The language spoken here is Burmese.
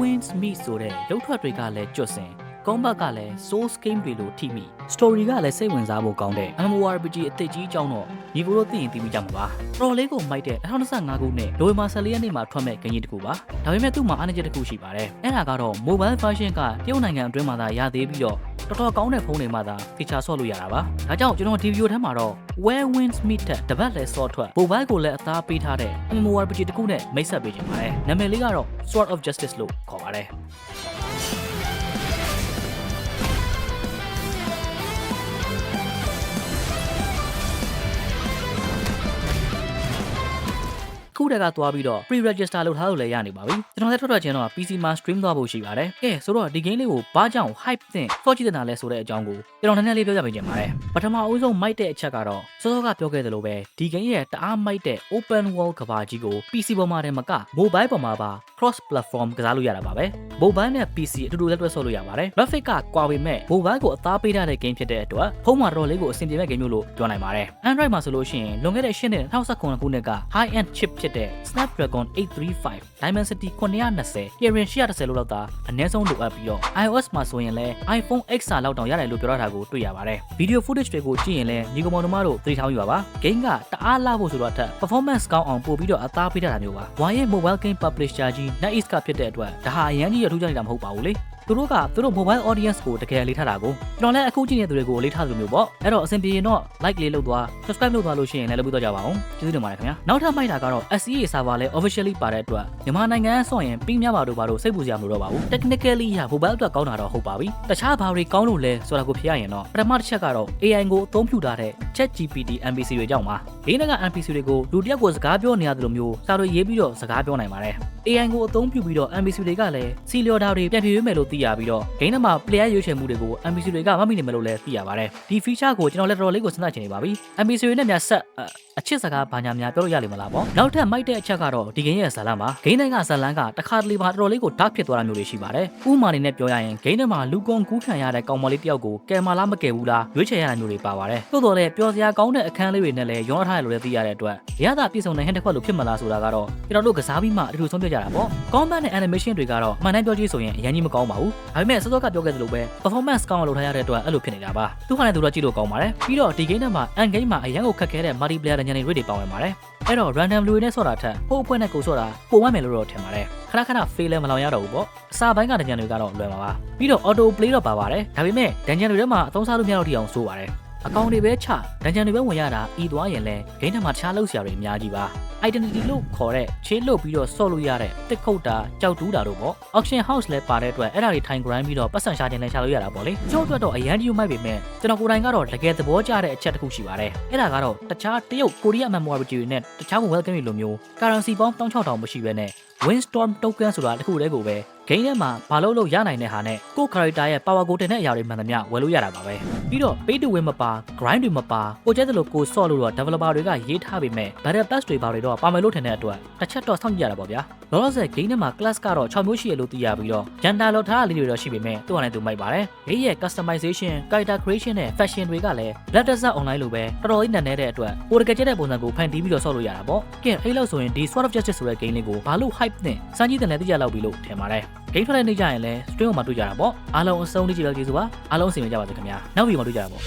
Winds Meet ဆိုတဲ့ရုပ်ထွက်တွေကလည်းကျွတ်စင်ကွန်ဘတ်ကလည်း Source Game တွေလိုထိမိ Story ကလည်းစိတ်ဝင်စားဖို့ကောင်းတဲ့ MMORPG အသစ်ကြီးအကြောင်းတော့ညီကိုတို့သိရင်သိမိကြမှာပါတော်လေးကိုမိုက်တဲ့2025ခုနှစ်နိုဝင်ဘာ14ရက်နေ့မှာထွက်မဲ့ဂိမ်းကြီးတစ်ခုပါဒါပေမဲ့သူ့မှာအားနည်းချက်တစ်ခုရှိပါတယ်အဲ့ဒါကတော့ mobile version ကတရုတ်နိုင်ငံအတွင်းမှာသာရသေးပြီးတော့ တော်တော်ကောင်းတဲ့ဖုန်းတွေမှာသာ feature ဆော့လို့ရတာပါဒါကြောင့်ကျွန်တော်ဒီဗီဒီယိုထဲမှာတော့ Where Winds Meet တဲ့တပတ်လဲဆော့ထွက် mobile ကိုလည်းအသားပေးထားတဲ့ MMORPG တစ်ခုနဲ့မိတ်ဆက်ပေးချင်ပါတယ်နာမည်လေးကတော့ Sword of Justice လို့ခေါ်ပါတယ် ခုတက်ကသွားပြီးတော့ pre-register လုပ်ထားလို့လည်းရနေပါပြီကျွန်တော်လည်းထွက်ထွက်ချင်းတော့ PC မှာ stream သွားဖို့ရှိပါတယ်ကဲဆိုတော့ဒီ game လေးကိုဘာကြောင့် hype သင့်စောကြည့်တဲ့နာလဲဆိုတဲ့အကြောင်းကိုကျွန်တော်နည်းနည်းလေးပြောပြပေးချင်ပါတယ်ပထမအဦးဆုံးမိုက်တဲ့အချက်ကတော့စောစောကပြောခဲ့သလိုပဲဒီ game ရဲ့တအားမိုက်တဲ့ open world ကဘာကြီးကို PC ပေါ်မှာတည်းမက mobile ပေါ်မှာပါ cross platform ကစားလို့ရတာပါပဲ mobile နဲ့ PC အတူတူလက်တွဲဆော့လို့ရပါတယ် graphic ကကွာပေမဲ့ mobile ကိုအသားပေးထားတဲ့ game ဖြစ်တဲ့အတွက်ဖုန်းမှာတော့လေးကိုအဆင်ပြေမဲ့ game မျိုးလို့ပြောနိုင်ပါတယ် Android မှာဆိုလို့ရှိရင်လွန်ခဲ့တဲ့၈နှစ်2019ခုနှစ်က high end chip ဖြစ်တဲ့ Snapdragon 835 Dimensity 920 Kirin 130လို့လောက်သာအနည်းဆုံးလိုအပ်ပြီးတော့ iOS မှာဆိုရင်လည်း iPhone X လောက်တောင်ရတယ်လို့ပြောထားတာကိုတွေ့ရပါတယ် video footage တွေကိုကြည့်ရင်လည်းညီကောင်မောင်တို့မတို့သတိထားမိပါပါ game ကတအားလာဖို့ဆိုတော့အထက် performance ကောင်းအောင်ပို့ပြီးတော့အသားပေးထားတာမျိုးပါဝါရဲ့ mobile game publisher ကြီး NetEase ကဖြစ်တဲ့အတွက်ဒါဟာအရန်ကြီးရထူးခြားနေတာမဟုတ်ပါဘူးလေသူတို့ကသူတို့ mobile audience ကိုတကယ်လေးထားတာကိုကျွန်တော်လည်းအခုကြည့်နေတဲ့သူတွေကိုလေးထားသလိုမျိုးပေါ့အဲ့တော့အဆင်ပြေရင်တော့ like လေးလုပ်သွား subscribe လုပ်သွားလို့ရှိရင်လည်းလုပ်ပြီးတော့ကြပါအောင်ကျေးဇူးတင်ပါတယ်ခင်ဗျာနောက်ထပ်မိုက်တာကတော့ SEA server လည်း officially ပါတဲ့အတွက်မြန်မာနိုင်ငံဆော့ရင်ပင်းများပါတို့ပါတို့စိတ်ပူစရာမလိုတော့ပါဘူး technically ရ mobile အတွက်ကောင်းတာတော့ဟုတ်ပါပြီတခြားဘာတွေကောင်းလို့လဲဆိုတာကိုဖျက်ရရင်တော့ပထမတစ်ချက်ကတော့ AI ကိုအသုံးပြုထားတဲ့ ChatGPT NPC တွေကြောင့်ပါဒီနေ့က NPC တွေကိုလူတစ်ယောက်ကိုစကားပြောနေရတယ်လို့မျိုးစာတွေရေးပြီးတော့စကားပြောနိုင်ပါတယ် AI ကိုအသုံးပြုပြီးတော့ NPC တွေကလည်းစီလျော်တာတွေပြန်ဖြေပေးမယ်လို့သိရပြီးတော့ဂိမ်းထဲမှာ player ရွေးချယ်မှုတွေကို NPC တွေကမမိနေမယ်လို့လည်းသိရပါတယ်ဒီ feature ကိုကျွန်တော်လည်းတော်တော်လေးကိုစဉ်းစားချင်နေပါပြီ NPC တွေနဲ့များဆက်အချစ်စကားဘာညာများပြောလို့ရလိမ့်မလားပေါ့နောက်ထပ်မိုက်တဲ့အချက်ကတော့ဒီဂိမ်းရဲ့ဇာတ်လမ်းပါဂိမ်းတိုင်းကဇာတ်လမ်းကတခါတလေပါတော်တော်လေးကို dark ဖြစ်သွားတာမျိုးတွေရှိပါတယ်ဥမာနေနဲ့ပြောရရင်ဂိမ်းထဲမှာလူကုန်ကူးခံရတဲ့ကောင်မလေးတယောက်ကိုကယ်မလားမကယ်ဘူးလားရွေးချယ်ရတာမျိုးတွေပါပါတယ်သို့တော်လည်းပျော်စရာကောင်းတဲ့အခန်းလေးတွေနဲ့လည်းရောထားရလို့လည်းသိရတဲ့အတွက်ရတာပြည့်စုံတဲ့ဟန်တစ်ခွက်လိုဖြစ်မလားဆိုတာကတော့ကျွန်တော်တို့ကစားပြီးမှအတူတူဆုံးဖြတ်ကြတာပေါ့ combat နဲ့ animation တွေကတော့မှန်တိုင်းပြောကြည့်ဆိုရင်အရင်ကြီးမကောင်းပါဘူးဒါပေမဲ့စောစောကပြောခဲ့သလိုပဲ performance ကောင်းအောင်လုပ်ထားရတဲ့အတွက်အဲ့လိုဖြစ်နေတာပါသူကလည်းသူတို့ကြည့်လို့ကောင်းပါတယ်ပြီးတော့ဒီ game ထဲမှာ end game မှာအရင်ကိုခက်ခဲတဲ့ multiplayer ညနေတွေတွေပါဝင်ပါတယ်အဲ့တော့ random လူတွေနဲ့ဆော့တာထက်ဟိုအဖွဲ့နဲ့ကိုဆော့တာပိုဝမ်းမယ်လို့တော့ထင်ပါတယ်ခဏခဏ fail လည်းမလောင်ရတော့ဘူးပေါ့အစာပိုင်းကဒဏ်တွေကတော့လွယ်ပါပါပြီးတော့ auto play တော့ပါပါတယ်ဒါပေမဲ့ဒဏ်တွေထဲမှာအသုံးစားလို့မရတော့ထီအောင်ဆိုးပါတယ်အကောင့်တွေပဲချဒဏ်ကြံတွေပဲဝင်ရတာဤသွားရင်လဲဂိမ်းထဲမှာတခြားလောက်စရာတွေအများကြီးပါ identity လို့ခေါ်တဲ့ချေးလို့ပြီးတော့ဆော့လို့ရတဲ့တစ်ခုတ်တာကြောက်တူးတာတို့ပေါ့ auction house လဲပါတဲ့အတွက်အဲ့ဒါတွေထိုင် grind ပြီးတော့ပတ်စံရှာခြင်းလဲရှာလို့ရတာပေါ့လေကျို့အတွက်တော့အရန်ကြီးမိုက်ပေမဲ့ကျွန်တော်ကိုယ်တိုင်ကတော့တကယ်သဘောကျတဲ့အချက်တစ်ခုရှိပါတယ်အဲ့ဒါကတော့တခြားတရုတ်ကိုရီးယား memory တွေနဲ့တခြား welcome တွေလိုမျိုး currency ပေါင်း16000မရှိဘဲနဲ့ windstorm token ဆိုတာတစ်ခုတည်းကိုပဲ ဂိမ်းထဲမှာဘာလို့လို့ရနိုင်တဲ့ဟာနဲ့ကိုယ့် character ရဲ့ power ကိုတင်တဲ့အရာတွေမှန်သမျှဝယ်လို့ရတာပါပဲပြီးတော့ pay to win မပါ grind တွေမပါကိုကျဲတယ်လို့ကိုဆော့လို့တော့ developer တွေကရေးထားပေမဲ့ battle pass တွေပါတွေတော့ပါမယ်လို့ထင်တဲ့အတွက်တစ်ချက်တော့စောင့်ကြည့်ရတာပေါ့ဗျာလောလောဆယ် game ထဲမှာ class ကတော့6မျိုးရှိရလို့သိရပြီးတော့ gender လောက်ထားတာလေးတွေတော့ရှိပေမဲ့သူ့ဟာနဲ့သူမိုက်ပါတယ် game ရဲ့ customization character creation နဲ့ fashion တွေကလည်း Black Desert online လိုပဲတော်တော်လေးနက်နေတဲ့အတွက်ကိုတကယ်ကျတဲ့ပုံစံကိုဖန်တီးပြီးတော့ဆော့လို့ရတာပေါ့ကဲအဲ့လောက်ဆိုရင်ဒီ Sword of Justice ဆိုတဲ့ game လေးကိုဘာလို့ hype နဲ့စမ်းကြည့်တယ်လဲသိကြလောက်ပြီလို့ထင်ပါတယ် game ထွက်တဲ့နေ့ကျရင်လည်း stream ပေါ်မှာတွေ့ကြတာပေါ့အားလုံးအဆုံးလေးကြည့်လို့ကျေးဇူးပါအားလုံးအဆင်ပြေကြပါစေခင်ဗျာနောက်ဗီဒီယိုမှာတွေ့ကြတာပေါ့